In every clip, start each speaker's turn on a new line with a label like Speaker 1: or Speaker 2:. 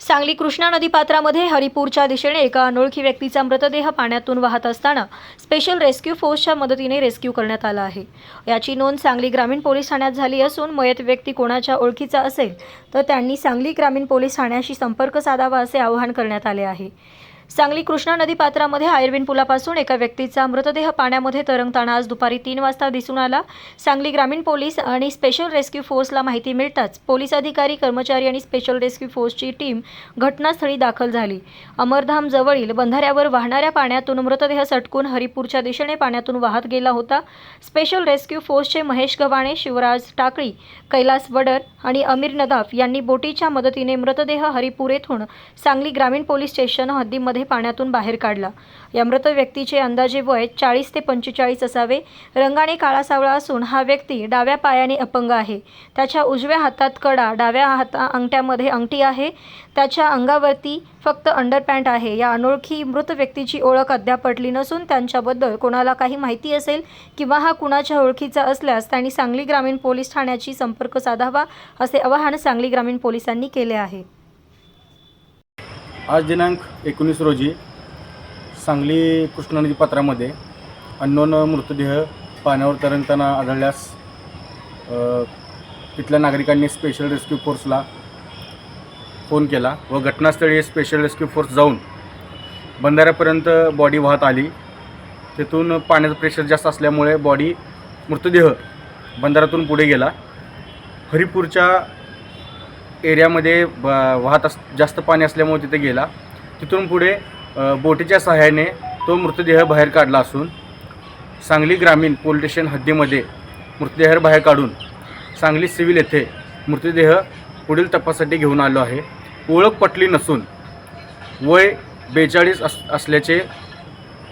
Speaker 1: सांगली कृष्णा नदीपात्रामध्ये हरिपूरच्या दिशेने एका अनोळखी व्यक्तीचा मृतदेह पाण्यातून वाहत असताना स्पेशल रेस्क्यू फोर्सच्या मदतीने रेस्क्यू करण्यात आला आहे. याची नोंद सांगली ग्रामीण पोलीस ठाण्यात झाली असून मयत व्यक्ती कोणाच्या ओळखीचा असेल तर त्यांनी सांगली ग्रामीण पोलीस ठाण्याशी संपर्क साधावा असे आवाहन करण्यात आले आहे. सांगली कृष्णा नदी पात्रामध्ये आयर्विन पुलापासून एका व्यक्तीचा मृतदेह पाण्यामध्ये तरंगताना आज दुपारी तीन वाजता दिसून आला. सांगली ग्रामीण पोलीस आणि स्पेशल रेस्क्यू फोर्सला माहिती मिळताच पोलीस अधिकारी कर्मचारी आणि स्पेशल रेस्क्यू फोर्सची टीम घटनास्थळी दाखल झाली. अमरधाम जवळील बंधाऱ्यावर वाहणाऱ्या पाण्यातून मृतदेह सटकून हरिपूरच्या दिशेने पाण्यातून वाहत गेला होता. स्पेशल रेस्क्यू फोर्सचे महेश गव्हाणे शिवराज टाकळी कैलास वडर आणि अमीर नदाफ यांनी बोटीच्या मदतीने मृतदेह हरिपूर येथून सांगली ग्रामीण पोलीस स्टेशन हद्दीमध्ये पाण्यातून बाहेर काढला. या मृत व्यक्तीचे अंदाजे वय चाळीस ते पंचेचाळीस असावे. रंगाने काळा सावळा असून हा व्यक्ती डाव्या पायाने अपंग आहे. त्याच्या उजव्या हातात कडा डाव्या हाता अंगठ्यामध्ये अंगठी आहे. त्याच्या अंगावरती फक्त अंडरपॅन्ट आहे. या अनोळखी मृत व्यक्तीची ओळख अद्याप पटली नसून त्यांच्याबद्दल कोणाला काही माहिती असेल किंवा हा कुणाच्या ओळखीचा असल्यास त्यांनी सांगली ग्रामीण पोलीस ठाण्याची संपर्क साधावा असे आवाहन सांगली ग्रामीण पोलिसांनी केले आहे.
Speaker 2: आज दिनांक एकोणीस रोजी सांगली कृष्णा नदी पात्रामध्ये अननोन मृतदेह पाण्यावर तरंगताना आढळल्यास तिथल्या नागरिकांनी स्पेशल रेस्क्यू फोर्सला फोन केला व घटनास्थळी स्पेशल रेस्क्यू फोर्स जाऊन बंधाऱ्यापर्यंत बॉडी वाहत आली. तिथून पाण्याचं प्रेशर जास्त असल्यामुळे बॉडी मृतदेह बंधाऱ्यातून पुढे गेला. हरिपूरच्या एरियामध्ये ब वाहत अस जास्त पाणी असल्यामुळे तिथे गेला. तिथून पुढे बोटीच्या सहाय्याने तो मृतदेह बाहेर काढला असून सांगली ग्रामीण पोलीस स्टेशन हद्दीमध्ये मृतदेह बाहेर काढून सांगली सिव्हिल येथे मृतदेह पुढील तपासासाठी घेऊन आलो आहे. ओळख पटली नसून वय बेचाळीस अस असल्याचे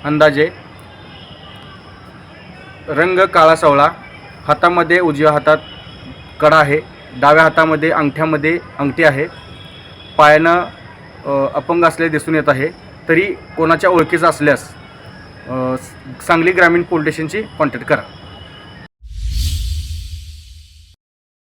Speaker 2: अंदाजे रंग काळा सावळा हातामध्ये उजव्या हातात कडा आहे. डाव्या हातामध्ये अंगठ्यामध्ये अंगठी आहे. पायानं अपंग असले दिसून येत आहे. तरी कोणाच्या ओळखीचा असल्यास सांगली ग्रामीण पोलीस स्टेशनची कॉन्टॅक्ट करा.